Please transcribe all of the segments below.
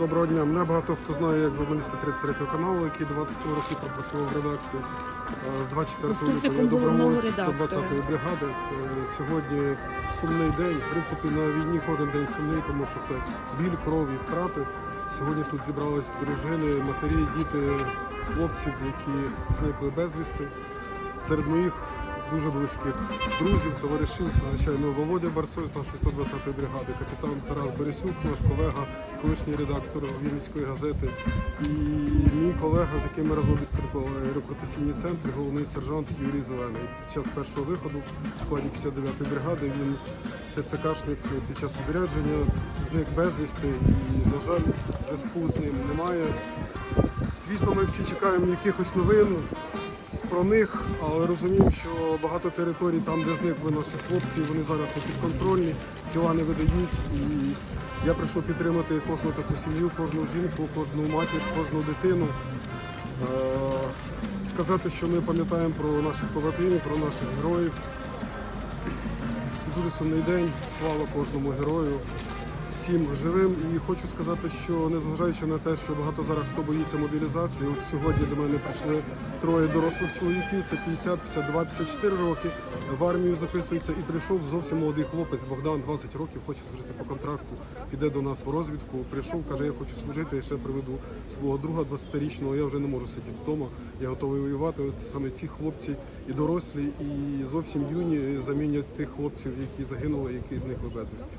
Доброго дня. Мене багато хто знає як журналіста 33 каналу, який 27 років пропрацював в редакції. Е, З 24 лютого я редактора. 120-ї бригади. Е, Сьогодні сумний день. В принципі, на війні кожен день сумний, тому що це біль, кров і втрати. Сьогодні тут зібрались дружини, матері, діти, хлопців, які зникли безвісти. Серед моїх дуже близьких друзів, товаришів, це, звичайно, Володя Барцой нашої 120-ї бригади, капітан Тарас Борисюк, наш колега, колишній редактор Вінницької газети, і мій колега, з яким ми разом відкрили рекрутаційні центри, головний сержант Юрій Зелений. Під час першого виходу в складі 59-ї бригади він ТЦКшник під час відрядження зник безвісти і, на жаль, зв'язку з ним немає. Звісно, ми всі чекаємо якихось новин про них, але розуміємо, що багато територій, там, де зникли наші хлопці, вони зараз не підконтрольні, тіла не видають. І я прийшов підтримати кожну таку сім'ю, кожну жінку, кожну матір, кожну дитину. Е, Сказати, що ми пам'ятаємо про наших побратимів, про наших героїв. Дуже сумний день, слава кожному герою, всім живим. І хочу сказати, що незважаючи на те, що багато зараз хто боїться мобілізації, от сьогодні до мене прийшли троє дорослих чоловіків, це 50, 52, 54 роки. В армію записується і прийшов зовсім молодий хлопець, Богдан, 20 років, хоче служити по контракту, піде до нас в розвідку. Прийшов, каже, я хочу служити, я ще приведу свого друга 20-річного, я вже не можу сидіти вдома, я готовий воювати. От саме ці хлопці і дорослі, і зовсім юні замінять тих хлопців, які загинули, які зникли безвісті.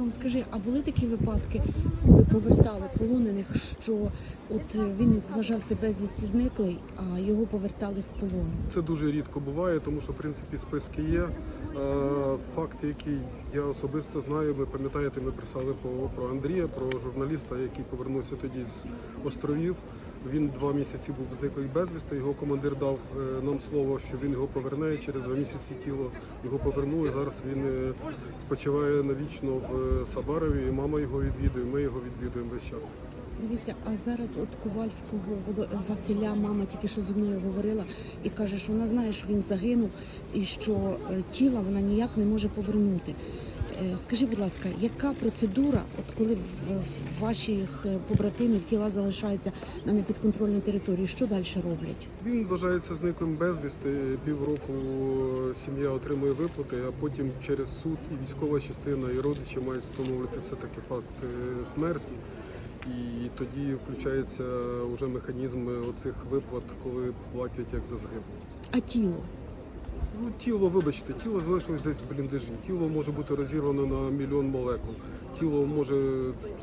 Ром, скажи, а були такі випадки, коли повертали полонених, що от е, він зважався безвісті зниклий, а його повертали з полону? Це дуже рідко буває, тому що в принципі списки є. Е, Факти, які я особисто знаю, ви пам'ятаєте, ми писали про Андрія, про журналіста, який повернувся тоді з островів. Він два місяці був зниклий безвісти. Його командир дав е, нам слово, що він його поверне. Через два місяці тіло його повернули. Зараз він е, спочиває навічно в е, Сабарові. і Мама його відвідує. Ми його відвідуємо весь час. Дивіться, а зараз от Ковальського Василя мама тільки що зі мною говорила і каже, що вона знає, що він загинув і що тіла вона ніяк не може повернути. Е, Скажи, будь ласка, яка процедура, от коли в ваших е, побратимів тіла залишаються на непідконтрольній території, що далі роблять? Він вважається зниклим безвісти. Півроку сім'я отримує виплати, а потім через суд і військова частина, і родичі мають встановити все-таки факт е, смерті. І тоді включається вже механізм оцих виплат, коли платять як за загиблого. А тіло? Ну, тіло, вибачте, тіло залишилось десь в бліндажі. Тіло може бути розірвано на мільйон молекул. Тіло може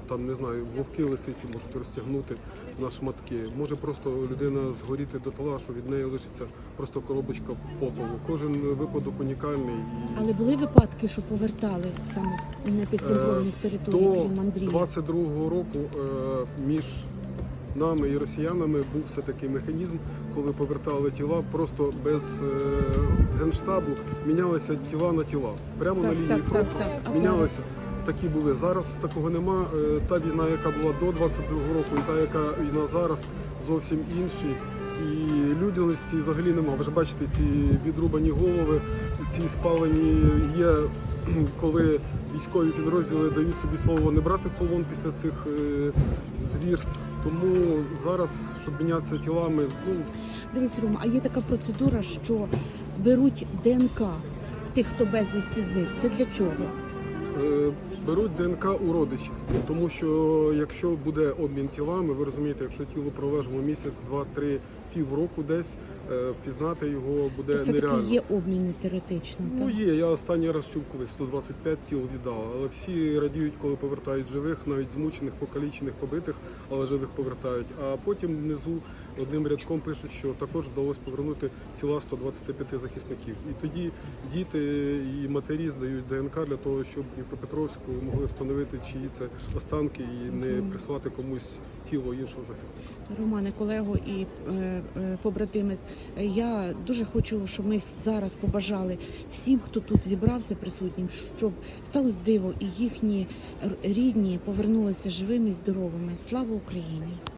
там не знаю, вовки лисиці можуть розтягнути на шматки. Може просто людина згоріти до тла, що від неї лишиться просто коробочка попелу. Кожен випадок унікальний і Але були випадки, що повертали саме з непідконтрольних територій, до крім Андрія? 22-го року е, між нами і росіянами був все такий механізм, коли повертали тіла просто без е, генштабу, мінялися тіла на тіла. Прямо на Так, лінії так, так, фронту так. А мінялися. Такі були. Зараз такого нема. Е, Та війна, яка була до 22-го року, і та, яка війна зараз, зовсім інші. І людяності взагалі нема. Ви ж бачите, ці відрубані голови, ці спалені є, коли військові підрозділи дають собі слово не брати в полон після цих е, звірств. Тому зараз, щоб мінятися тілами, ну Дивись, Рома, а є така процедура, що беруть ДНК в тих, хто безвісті зник. Це для чого? Е, беруть ДНК у родичів, тому що якщо буде обмін тілами, ви розумієте, якщо тіло пролежало місяць, два, три, півроку десь, е, впізнати його буде То нереально. є обміни теоретично. Ну так? є. Я останній раз чув колись 125 тіл віддав, але всі радіють, коли повертають живих, навіть змучених, покалічених, побитих, але живих повертають. А потім внизу одним рядком пишуть, що також вдалося повернути тіла 125 захисників. І тоді діти і матері здають ДНК для того, щоб в Дніпропетровську могли встановити, чиї це останки, і не прислати комусь тіло іншого захисника. Романе, колего і е, е, побратимець, я дуже хочу, щоб ми зараз побажали всім, хто тут зібрався присутнім, щоб сталося диво і їхні рідні повернулися живими і здоровими. Слава Україні!